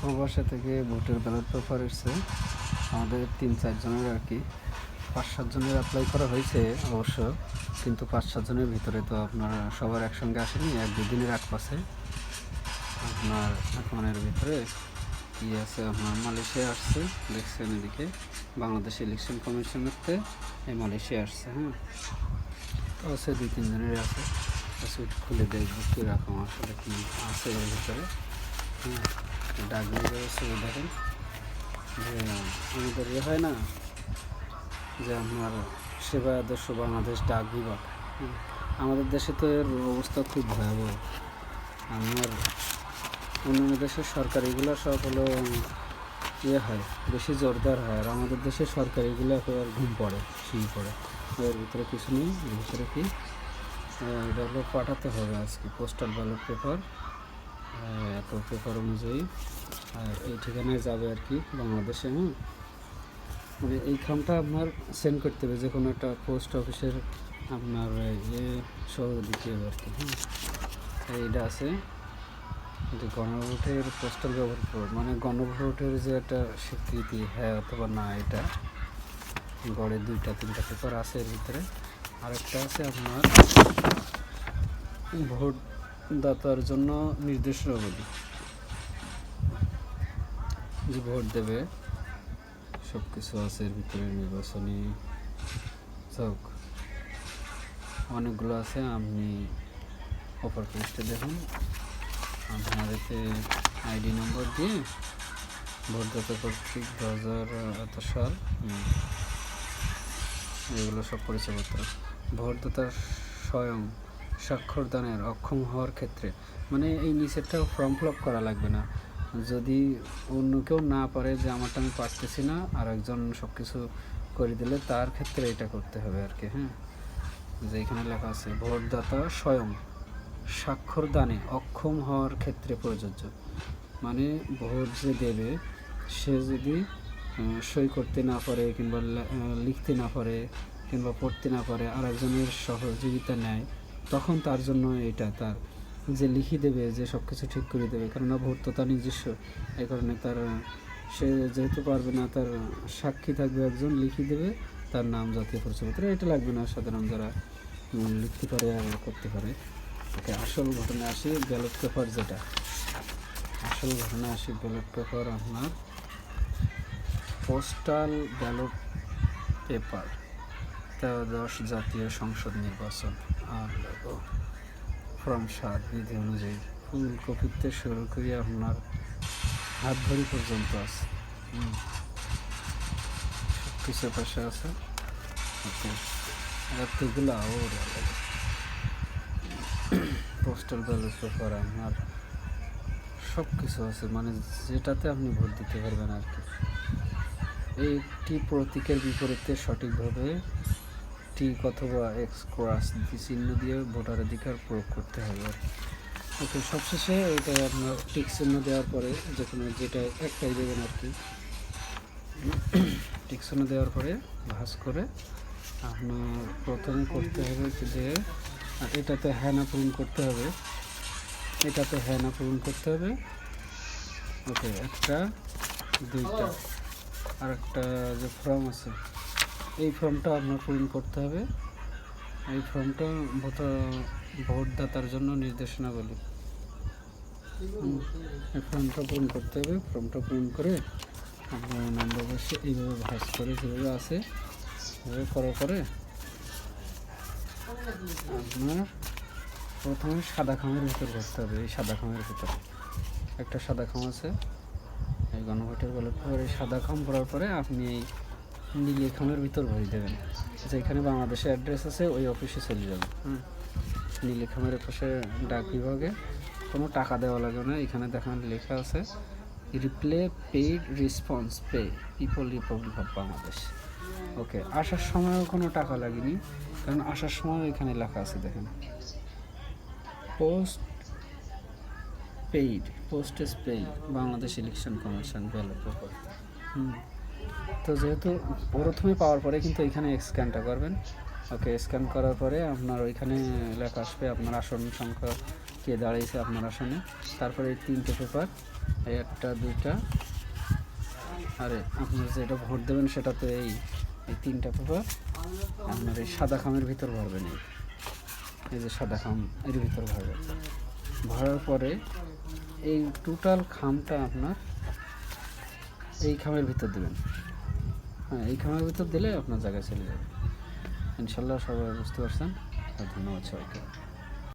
প্রবাসে থেকে ভোটের ব্যালট পেপার এসছে। আমাদের তিন চারজনের আর কি। পাঁচ সাতজনের অ্যাপ্লাই করা হয়েছে অবশ্য, কিন্তু পাঁচ সাতজনের ভিতরে তো আপনার সবার একসঙ্গে আসেনি, এক দুদিনের এক পাশে। আপনার এখন এর ভিতরে কি আছে? আপনার মালয়েশিয়া আসছে দেখছেন এদিকে। বাংলাদেশ ইলেকশন কমিশনেরতে এই মালয়েশিয়া আসছে হ্যাঁ। তো আছে দুই তিনজনের আছে। একটু খুলে দেখব কীরকম আসলে কি আছে এর ভিতরে। হ্যাঁ। ডাক নিয়ে ব্যবস্থা দেখেন। যে আমাদের ইয়ে হয় না, যে আপনার সেবা আদর্শ বাংলাদেশ ডাক বিভাগ। আমাদের দেশে তো এর অবস্থা খুব ভয়াবহ। আমার অন্যান্য দেশের সরকারিগুলো সব হলো ইয়ে হয়, বেশি জোরদার হয়। আর আমাদের দেশের সরকারিগুলো একেবারে ঘুম পড়ে শুয়ে পড়ে। এর ভিতরে কিছু নেই, এর ভিতরে কি? এটা হলো পাঠাতে হবে আজকে পোস্টাল ব্যালট পেপার এত পেপার অনুযায়ী। আর এই ঠিকানায় যাবে আর কি, বাংলাদেশে হ্যাঁ? মানে এই খামটা আপনার সেন্ড করতে হবে যে কোনো একটা পোস্ট অফিসের আপনার ইয়ে সহ দিতে হবে আর কি হ্যাঁ? এইটা আছে গণভোটের পোস্টাল ব্যবহার মানে গণভোটের যে একটা স্বীকৃতি হ্যাঁ অথবা না, এটা গড়ে দুইটা, তিনটা পেপার আছে এর ভিতরে। আরেকটা আছে আপনার ভোট দাতার জন্য নির্দেশনাবলী যে ভোট দেবে সব কিছু আছে এর ভিতরে, নির্বাচনী সব অনেকগুলো আছে, আপনি অপার পেজটা দেখুন। আপনার এতে আইডি নম্বর দিয়ে ভোটদাতা কর্তৃক দু হাজার সাল এগুলো সব পরিচয়পত্র। ভোটদাতার স্বয়ং স্বাক্ষরদানের অক্ষম হওয়ার ক্ষেত্রে। মানে এই নিচেরটা ফর্ম ফিল করা লাগবে না। যদি অন্য কেউ না পারে যে আমারটা আমি পারতেছি না আর একজন সব কিছু করে দিলে তার ক্ষেত্রে এটা করতে হবে আর কি হ্যাঁ? যে এখানে লেখা আছে, ভোটদাতা স্বয়ং স্বাক্ষর দানে অক্ষম হওয়ার ক্ষেত্রে প্রযোজ্য। মানে ভোট যে দেবে, সে যদি সই করতে না পারে কিংবা লিখতে না পারে কিংবা পড়তে না পারে আর একজনের সহযোগিতা নেয় তখন তার জন্য এটা তার যে লিখে দেবে, যে সব কিছু ঠিক করে দেবে। কেননা ভোট তো তার নিজস্ব। এই কারণে তার, সে যেহেতু পারবে না, তার সাক্ষী থাকবে একজন, লিখে দেবে, তার নাম জাতীয় পরিচয়পত্র। এটা লাগবে না সাধারণ যারা লিখতে পারে আর করতে পারে। ওকে, আসল ঘটনা আসি ব্যালট পেপার যেটা। আসল ঘটনা আসি ব্যালট পেপার আপনার পোস্টাল ব্যালট পেপার। ত্রয়োদশ জাতীয় সংসদ নির্বাচন। আর ফর্ম সাত বিধি অনুযায়ী ফুলকপিতে শুরু করে আপনার হাত ভরি পর্যন্ত আছে। সব পাশে আছে। এতগুলো ওর পোস্টাল ব্যালট পেপার আপনার সব কিছু আছে। মানে যেটাতে আপনি ভোট দিতে পারবেন আর কি। একটি প্রতীকের বিপরীতে সঠিকভাবে টিক অথবা এক্স ক্রাস চিহ্ন দিয়ে ভোটাধিকার প্রয়োগ করতে হবে। ওকে, সবশেষে এটা আপনার টিক চিহ্ন দেওয়ার পরে যে কোনো যেটা একটাই দেবেন আর কি টিক চিহ্ন দেওয়ার পরে ভাঁজ করে আপনার প্রথমে করতে হবে যে এটাতে হ্যাঁ না পূরণ করতে হবে এটাতে হ্যাঁ না পূরণ করতে হবে ওকে, একটা, দুইটা আর একটা যে ফর্ম আছে এই ফর্মটা আপনার পূরণ করতে হবে। এই ফর্মটা ভোটদাতার জন্য নির্দেশনা বলি এই ফর্মটা পূরণ করতে হবে। ফর্মটা পূরণ করে আপনার নম্বর বসে এইভাবে ভাস করে যেভাবে আছে, এভাবে করার পরে আপনার প্রথমে সাদা খামের ভিতর করতে হবে। এই সাদা খামের ভিতর। একটা সাদা খাম আছে। এই গণভোটের বলে এই সাদা খাম করার পরে আপনি এই নীল খামের ভিতর ভরে দেবেন। যেখানে বাংলাদেশের অ্যাড্রেস আছে ওই অফিসে চলে যাবেন হ্যাঁ নীলিখামের পাশে ডাক বিভাগে কোনো টাকা দেওয়া লাগে না। এখানে দেখেন লেখা আছে reply paid response pay people republic of Bangladesh okay আসার সময়ও কোনো টাকা লাগেনি কারণ আসার সময় এখানে লেখা আছে দেখেন। Post paid postage paid Bangladesh election commission ballot paper হুম। তো যেহেতু প্রথমে পাওয়ার পরে কিন্তু এখানে স্ক্যানটা করবেন। ওকে, স্ক্যান করার পরে আপনার ওইখানে লেখা আসবে আপনার আসন সংখ্যা কে দাঁড়িয়েছে আপনার আসনে। তারপরে এই তিনটে পেপার একটা, দুইটা, আরে, আপনার যেটা ভোট দেবেন সেটা তো এই এই তিনটা পেপার, আপনার এই সাদা খামের ভিতর ভরবেন এই। এই যে সাদা খাম, এর ভিতর ভরবেন। ভরার পরে এই টোটাল খামটা আপনার এই খামের ভিতর দেবেন। হ্যাঁ এই খামের ভিতর দিলে আপনার জায়গায় চলে যাবে। ইনশাল্লাহ সবাই বুঝতে পারছেন। ধন্যবাদ সবাইকে।